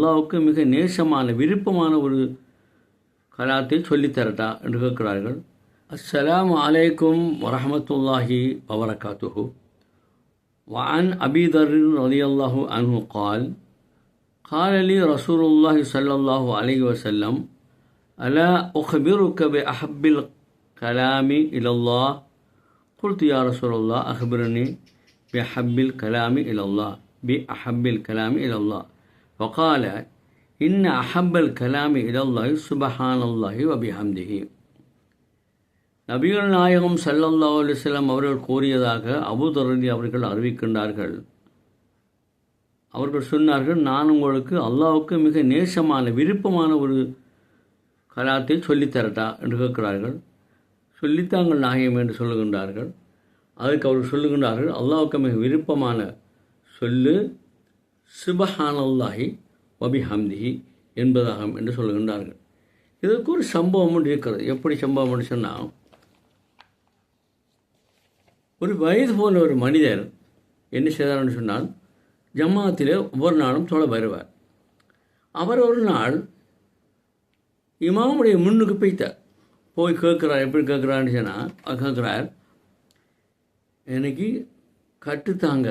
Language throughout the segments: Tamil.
அல்லாவுக்கு மிக நேசமான விருப்பமான ஒரு கலாத்தை சொல்லித்தரட்டா என்று கேட்கிறார்கள் அஸ்ஸலாமு அலைக்கும் வரஹமத்துல்லாஹி வபரகாத்துஹு وعن أبي ذر رضي الله عنه قال قال لي رسول الله صلى الله عليه وسلم ألا أخبرك بأحب الكلام إلى الله قلت يا رسول الله أخبرني بأحب الكلام إلى الله بأحب الكلام إلى الله وقال إن أحب الكلام إلى الله سبحان الله وبحمده நபிகள் நாயகம் சல்லல்லா அலிஸ்லாம் அவர்கள் கூறியதாக அபுதரதி அவர்கள் அறிவிக்கின்றார்கள் அவர்கள் சொன்னார்கள் நான் உங்களுக்கு அல்லாவுக்கு மிக நேசமான விருப்பமான ஒரு கலாத்தை சொல்லித்தரட்டா என்று கேட்கிறார்கள் சொல்லித்தாங்கள் நாயகம் என்று சொல்லுகின்றார்கள் அதுக்கு அவர்கள் சொல்லுகின்றார்கள் அல்லாவுக்கு மிக விருப்பமான சொல்லு சிபஹானல்லாஹி வபி ஹம்திஹி என்பதாகும் என்று சொல்லுகின்றார்கள். இதற்கு ஒரு சம்பவம் ஒன்று இருக்கிறது. எப்படி சம்பவம் என்று சொன்னால் ஒரு வயது போன ஒரு மனிதர் என்ன செய்தார்னு சொன்னால் ஜமாத்தில் ஒவ்வொரு நாளும் தொலை வருவார். அவர் ஒரு நாள் இமாமுடைய முன்னுக்கு போய்த்தார் போய் கேட்குறார் எப்படி கேட்குறான்னு சொன்னால் கேட்குறார் எனக்கு கட்டுத்தாங்க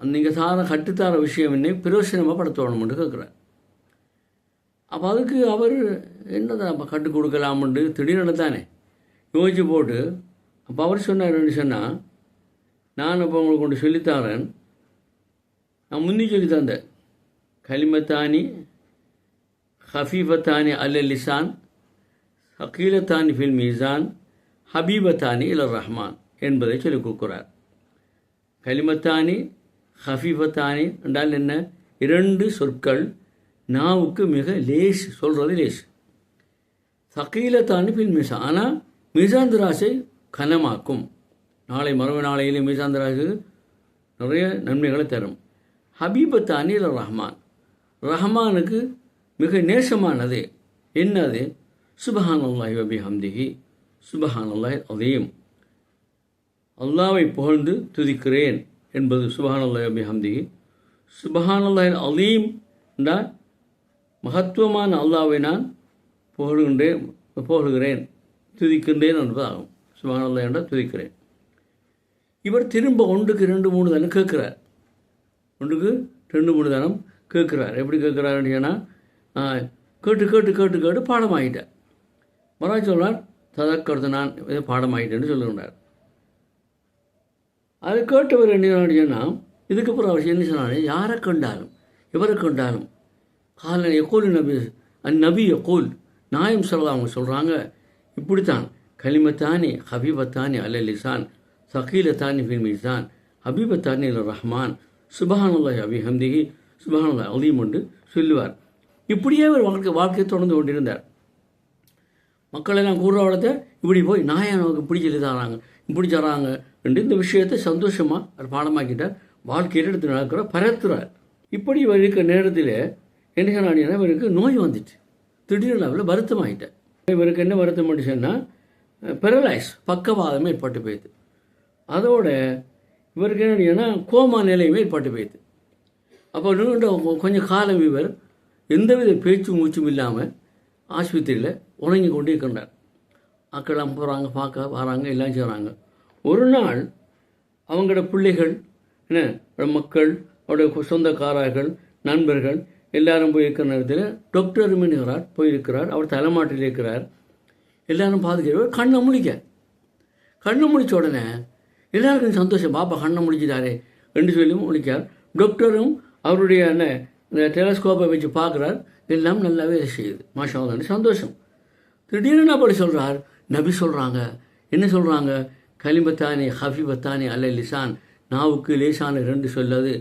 நீங்கள் சாத கட்டுத்தார விஷயம் என்ன பிரயோசனமாக படுத்தணும்னு கேட்குறேன் அப்போ அதுக்கு அவர் என்னதான் அப்போ கட்டு கொடுக்கலாம்னு திடீர்னு தானே யோசிச்சு போட்டு அப்போ அவர் சொன்னார்னு சொன்னால் நான் இப்போ உங்களுக்கு கொண்டு சொல்லித்தாரேன். நான் முந்தி சொல்லி தந்தேன். கலிமத்தானி ஹஃபீபத்தானி அல் லிசான் ஹக்கீலத்தானி ஃபில் மீசான் ஹபீபத்தானி இல் ரஹ்மான் என்பதை சொல்லிக் கொடுக்குறார். கலிமத்தானி ஹஃபீபத்தானே என்றால் என்ன? இரண்டு சொற்கள் நாவுக்கு மிக லேஸ் சொல்கிறது லேஸ். சக்கீலத்தானி பின் மிசா. ஆனால் மீசான் கனமாக்கும். நாளை மறுமை நாளையிலே மீசான் நிறைய நன்மைகளை தரும். ஹபீபத்தானி இல்லை ரஹ்மான். ரஹ்மானுக்கு மிக நேசமானது. என்னது? சுபஹான் அல்லாஹி வபி ஹம்திஹி சுபஹான் அல்லாஹ் அதையும் அல்லாவை புகழ்ந்து துதிக்கிறேன். என்பது சுபஹான் அல்லாஹ் வபி அலீம் என்றால் மகத்துவமான அல்லாவை நான் புகழ்கின்றேன் புகழ்கிறேன் துதிக்கின்றேன் என்பதாகும். சுபஹான் என்றால் துதிக்கிறேன். இவர் திரும்ப ஒன்றுக்கு ரெண்டு மூணு தானம் கேட்குறார். ஒன்றுக்கு ரெண்டு மூணு தானம் கேட்குறார். எப்படி கேட்குறாருன்னு சொன்னால் கேட்டு கேட்டு கேட்டு கேட்டு பாடமாகிட்டார் மறுநாள் சொல்கிறார் ததக்கடுத்து நான் இதை பாடமாகிட்டேன்னு சொல்லுகின்றார். அதை கேட்டவர் என்ன சொன்னால் இதுக்கப்புறம் அவர் என்ன சொன்னாலே யாரை கண்டாலும் எவரை கண்டாலும்? கால எக்கோல் நபி அந் நபி எக்கோல். நாயம் சொல்ல அவங்க சொல்கிறாங்க இப்படித்தான். கலிமத்தானி ஹபீபத்தானி அல் லிசான் சகீலத்தானி ஃபில் ஹபீபத்தானி அல் ரஹ்மான். சுபஹானுல்லாஹ் அபி ஹம்திகி சுபஹானுல்லாஹ் அலீம் என்று சொல்லுவார். இப்படியே அவர் வாழ்க்கை வாழ்க்கையை தொடர்ந்து கொண்டிருந்தார். மக்களெல்லாம் கூறுறவளத்தை இப்படி போய் நாயன் நமக்கு இப்படி தராங்க இப்படி தராங்க என்று இந்த விஷயத்தை சந்தோஷமாக அவர் பாடமாக்கிட்டார். வாழ்க்கையில் எடுத்து நடக்கிற பரத்துறார் இப்படி இவர் இருக்கிற நேரத்தில் என்ன சொன்னாடினா இவருக்கு நோய் வந்துச்சு. திடீர் லெவலில் வருத்தமாகிட்டார் இவருக்கு என்ன வருத்தம் பண்ணிச்சுன்னா பெரலைஸ் பக்கவாதமே ஏற்பட்டு போயிடுது. அதோட இவருக்கு என்ன கோமா நிலையுமே ஏற்பட்டு போயிடுது. அப்போ நீண்ட கொஞ்சம் காலம் இவர் எந்தவித பேச்சு மூச்சும் இல்லாமல் ஆஸ்பத்திரியில் உறங்கி கொண்டே இருக்கின்றார் அக்கெல்லாம் போகிறாங்க பார்க்க வராங்க எல்லாம் செய்கிறாங்க ஒரு நாள் அவங்களோட பிள்ளைகள் என்ன மக்கள் அவருடைய சொந்தக்காரர்கள் நண்பர்கள் எல்லாரும் போய் இருக்கிற நேரத்தில் டாக்டர் மீனுகிறார் போயிருக்கிறார் அவர் தலைமாட்டில் இருக்கிறார். எல்லாரும் பாதுகாப்பு கண்ணை முழிக்க கண்ணை முழிச்ச உடனே எல்லாருக்கும் சந்தோஷம். பாப்பா கண்ணை முடிச்சிட்டாரே என்று சொல்லி முழிக்கார் டாக்டரும் அவருடைய என்ன இந்த டெலஸ்கோப்பை வச்சு பார்க்குறார். எல்லாம் நல்லாவே செய்யுது. மாஷா சந்தோஷம். திடீர்னு அப்படி சொல்கிறார் நபி சொல்கிறாங்க என்ன சொல்கிறாங்க கலிமத்தானி ஹஃபிபத்தானி அல்ல லிசான். நாவுக்கு லேசான ரெண்டு சொல்லது.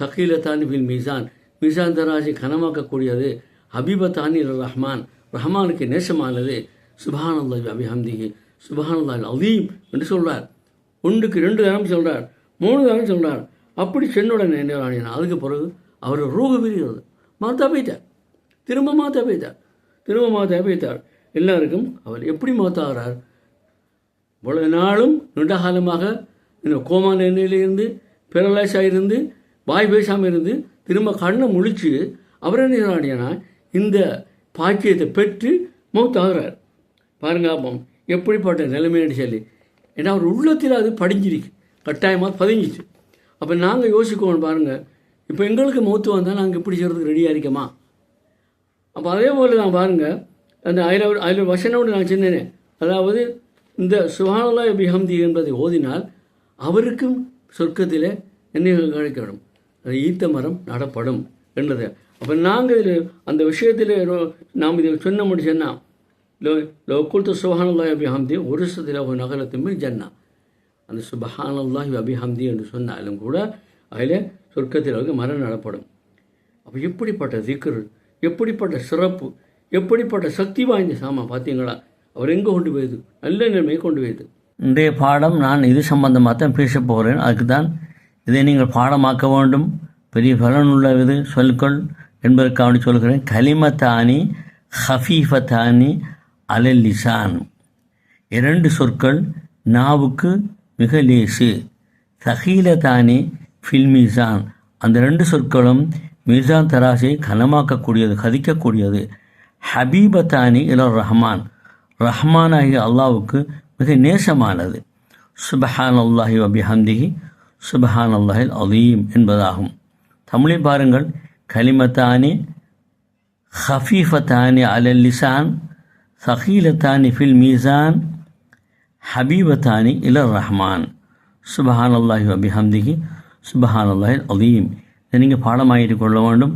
சக்கீலத்தானி பில் மீசான். மீசான் தராஜி கனமாக்கக்கூடியது. ஹபீபத்தானி ரஹ்மான். ரஹ்மானுக்கு நேசமானது. சுபானல்லாஹி அபிஹம்திகி சுபானல்லாஹ் அதீம் என்று சொல்கிறார் ஒன்றுக்கு ரெண்டு தரம் சொல்கிறார் மூணு தரம் சொல்கிறார் அப்படி சென்னுடன் என்ன அதுக்கு பிறகு அவர் ரூபு பிரிகிறது மாத்தா போயிட்டார். திரும்ப மாத்தா போயிட்டார் திரும்ப மாத்தா போயிட்டார் எல்லாருக்கும் அவர் எப்படி மாத்தாகிறார் இவ்வளவு நாளும் நீண்டகாலமாக காலமாக கோமா நிலையிலிருந்து பெரலைஸாக இருந்து வாய் பேசாமல் இருந்து திரும்ப கண்ணை முழிச்சு அவர் என்ன செய்கிறாடினா இந்த பாக்கியத்தை பெற்று மௌத்தாகிறார். பாருங்க அப்போ எப்படிப்பட்ட நிலைமைன்னு சொல்லி. ஏன்னா அவர் உள்ளத்தில் அது படிஞ்சிருக்கு. கட்டாயமாக பதிஞ்சிச்சு அப்போ நாங்கள் யோசிக்கோம் பாருங்கள் இப்போ எங்களுக்கு மௌத்து வந்தால் நாங்கள் எப்படி செய்கிறதுக்கு ரெடியாக இருக்கோமா? அப்போ அதே போல் நான் பாருங்கள் அந்த அதில் அதில் வசனோடு நான் சொன்னேனே. அதாவது இந்த சுபானல்லா பிஹம்தி என்பதை ஓதினால் அவருக்கும் சொர்க்கத்தில் என்ன கிடைக்கப்படும் அது ஈத்த மரம் நடப்படும் என்றது அப்போ நாங்கள் இதில் அந்த விஷயத்தில் நாம் இதில் சொன்ன முடிச்சோன்னா லோ லோக்குல்த்து சுபஹானல்லாஹ் அபிஹம்தி ஒரு சதில ஒரு நகரத்துமே ஜன்னா. அந்த சுபஹானல்லாஹ் அபிஹம்தி என்று சொன்னாலும் கூட அதில் சொர்க்கத்தில் மரம் நடப்படும். அப்போ எப்படிப்பட்ட திக்ரு எப்படிப்பட்ட சிறப்பு எப்படிப்பட்ட சக்தி வாய்ந்த சாமா பார்த்தீங்களா? அவர் எங்கே கொண்டு போயிது? நல்ல நிலைமை கொண்டு போயிது. இன்றைய பாடம் நான் இது சம்பந்தமாக தான் பேச போகிறேன். அதுக்கு தான் இதை நீங்கள் பாடமாக்க வேண்டும். பெரிய பலனுள்ள இது சொல்கள் என்பதற்காக சொல்கிறேன். கலிமத்தானி ஹஃபீஃபத்தானி அலல்லிசான் இரண்டு சொற்கள் நாவுக்கு மிக லேசு. சகீலத்தானி ஃபில்மிசான் அந்த ரெண்டு சொற்களும் மீசான் தராசை கனமாக்கக்கூடியது கதிக்கக்கூடியது ஹபீபத்தானி இலர் ரஹ்மான் ரஹ்மான் ஆகிய அல்லாவுக்கு மிக நேசமானது சுபஹான் அல்லாஹி வபிஹம்திஹி சுபஹான் அல்லாஹில் அலீம் என்பதாகும் தமிழில் பாருங்கள் கலிமத்தானி ஹஃபீஃபத்தானி அலல் லிசான் சகீலத்தானி ஃபில் மீசான் ஹபீபத்தானி இலர் ரஹ்மான் சுபஹான் அல்லாஹி வபிஹம்திஹி சுபஹான் அல்லாஹில் அலீம் இதை நீங்கள் பாடமாகிட்டு கொள்ள வேண்டும்.